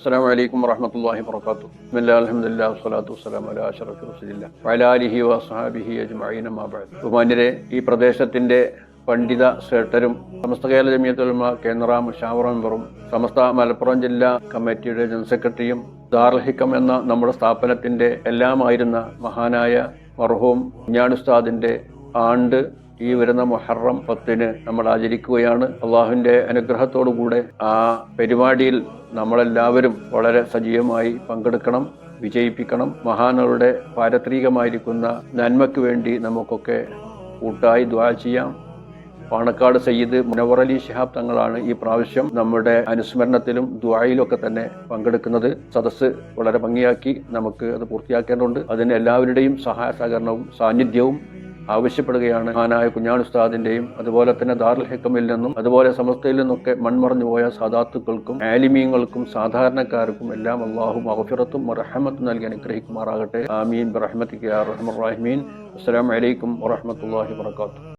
അസ്സാം വലൈക്കും വറഹമത്തല്ലാഹി വർക്കാത്തു ബില്ലാ അലഹമുല്ലാ വസ്സലാത്തു വസ്സലാം അല അഷറഫ് റസുലില്ല വലാലിഹി വസ്ഹാബിഹി അജ്മഈന മാബഅദ് ബഹുമാന്യരെ ഈ പ്രദേശത്തിന്റെ പണ്ഡിത സേട്ടരും സമസ്ത കേരള ജമിയത്തുൽമ കേന്ദ്ര മുഷാവർ മെമ്പറും സമസ്ത മലപ്പുറം ജില്ലാ കമ്മിറ്റിയുടെ ജനറൽ സെക്രട്ടറിയും ദാർഹിക്കം എന്ന നമ്മുടെ സ്ഥാപനത്തിന്റെ എല്ലാമായിരുന്ന മഹാനായ മർഹൂം കുഞ്ഞാനുസ്താദിന്റെ ആണ്ട് ഈ വരുന്ന മുഹറം പത്തിന് നമ്മൾ ആചരിക്കുകയാണ്. അള്ളാഹുവിന്റെ അനുഗ്രഹത്തോടുകൂടെ ആ പരിപാടിയിൽ നമ്മളെല്ലാവരും വളരെ സജീവമായി പങ്കെടുക്കണം വിജയിപ്പിക്കണം. മഹാനവരുടെ പാരത്രികമായിരിക്കുന്ന നന്മയ്ക്ക് വേണ്ടി നമുക്കൊക്കെ കൂട്ടായി ദ്വാ ചെയ്യാം. പാണക്കാട് സയ്യിദ് മുനവർ അലി ഷിഹാബ് തങ്ങളാണ് ഈ പ്രാവശ്യം നമ്മുടെ അനുസ്മരണത്തിലും ദ്വായിലൊക്കെ തന്നെ പങ്കെടുക്കുന്നത്. സദസ്സ് വളരെ ഭംഗിയാക്കി നമുക്ക് അത് പൂർത്തിയാക്കേണ്ടതുണ്ട്. അതിന് എല്ലാവരുടെയും സഹായ സഹകരണവും സാന്നിധ്യവും ആവശ്യപ്പെടുകയാണ്. മഹാനായ കുഞ്ഞാണുസ്താദിന്റെയും അതുപോലെ തന്നെ ദാറുൽ ഹെക്കമിൽ നിന്നും അതുപോലെ സമസ്തയിൽ നിന്നൊക്കെ മൺമറഞ്ഞു പോയ സാധാത്തുക്കൾക്കും ആലിമീങ്ങൾക്കും സാധാരണക്കാർക്കും എല്ലാം അള്ളാഹു മഹഫിറത്തും റഹമത്തും നൽകി അനുഗ്രഹിക്കുമാറാകട്ടെ. ആമീൻ. റഹ്മത്തിക്ക് റഹ്മർ റഹ്മീൻ. അസ്സലാമലൈക്കും വറഹമത്തല്ലാഹി വർക്കാത്തു